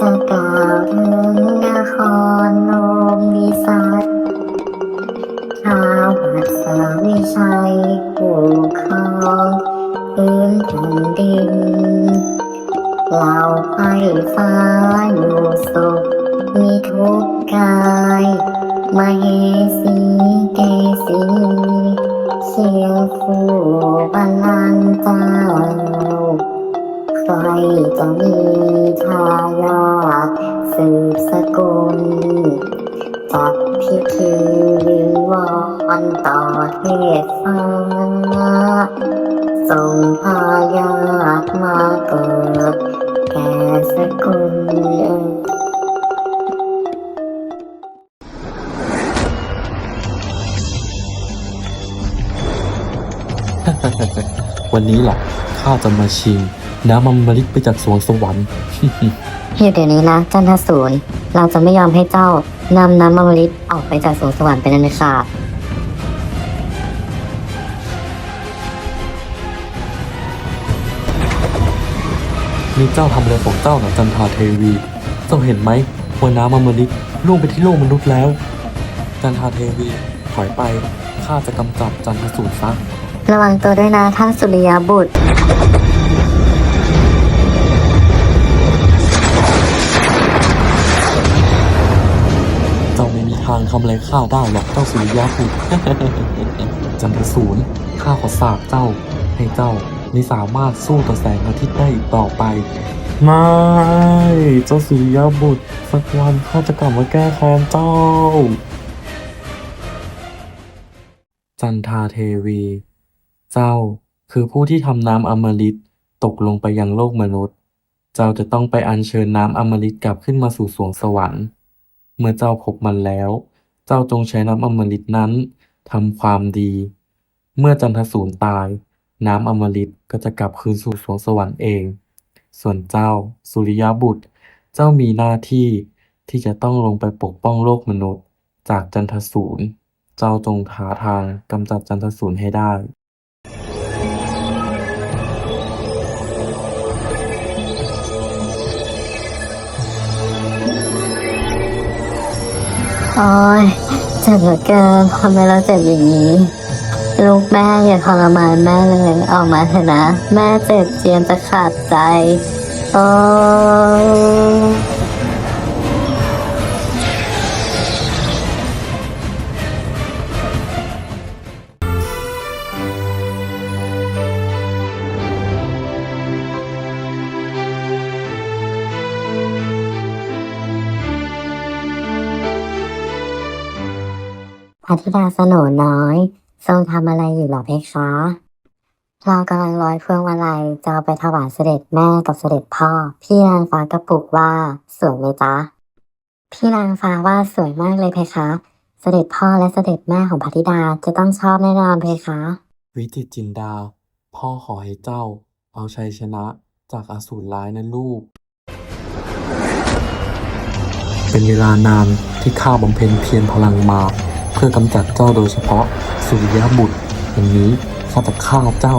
จะกอเมืองนครโนมวิสัตชาวหัดสาวิชัยผู้ครองพื้นแผ่นดินเหล่าไฟฟ้าอยู่สุขมีทุกกายมาเฮสีเกสีเชียวคู่บัลังก์เจ้า ใครจะมีทายาทสืบสกุล จัดพิธีวิงวอนต่อเทพฟ้าส่งพายาทมาเกิดแก่สกุล วันนี้แหละข้าจะมาชิงน้ำอมฤตไปจากสวงสวรรค์หยุดเดี๋ยวนี้นะจันทศูนย์เราจะไม่ยอมให้เจ้านำน้ำอมฤตออกไปจากสวงสวรรค์เป็นอันขาดนี่เจ้าทำอะไรของเจ้านะจันทาเทวี เจ้าเห็นไหมว่าน้ำอมฤตล่วงไปที่โลกมนุษย์แล้ว จันทาเทวีถอยไปข้าจะกำจัดจันทสูตรซะ ระวังตัวด้วยนะท่านสุริยบุตร เจ้าไม่มีทางทำอะไรข้าได้หรอกเจ้าสุริยะบุตร จันทสูรข้าขอสาบเจ้า ให้เจ้าไม่สามารถสู้ต่อแสงอาทิตย์ได้อีกต่อไป ไม่ เจ้าสุริยะบุตร สักวันข้าจะกลับมาแก้แค้นเจ้า จันทาเทวี เจ้าคือผู้ที่ทำน้ำอมฤตตกลงไปยังโลกมนุษย์ เจ้าจะต้องไปอัญเชิญน้ำอมฤตกลับขึ้นมาสู่สวงสวรรค์ เมื่อเจ้าพบมันแล้ว เจ้าจงใช้น้ำอมฤตนั้นทำความดี เมื่อจันทสูรตาย น้ำอมฤตก็จะกลับคืนสู่สวงสวรรค์เอง ส่วนเจ้า สุริยบุตร เจ้ามีหน้าที่ที่จะต้องลงไปปกป้องโลกมนุษย์ จากจันทสูรเจ้าจงหาทางกำจัดจันทสูรให้ได้ โอ้ยเจ็บเหลือเกินทำไมเราเจ็บอย่างนี้ ลูกแม่อย่าทรมานแม่เลยออกมาเถอะนะ แม่เจ็บเจียนจะขาดใจ โอ้ พระธิดาสโนน้อย ทรงทำอะไรอยู่หรอเพคะ เรากำลังร้อยพวงมาลัยจะเอาไปถวายเสด็จแม่กับเสด็จพ่อ พี่นางฟ้ากระปุกว่าสวยไหมจ๊ะ พี่นางฟ้าว่าสวยมากเลยเพคะ เสด็จพ่อและเสด็จแม่ของพระธิดาจะต้องชอบแน่นอนเพคะ วิจิตรจินดา พ่อขอให้เจ้า เอาชัยชนะจากอสูรร้ายนะลูก เป็นเวลานานที่ข้าบำเพ็ญเพียรพลังมา เพื่อกำจัดเจ้าโดยเฉพาะสุริยบุตรอย่างนี้ข้าจะฆ่าเจ้า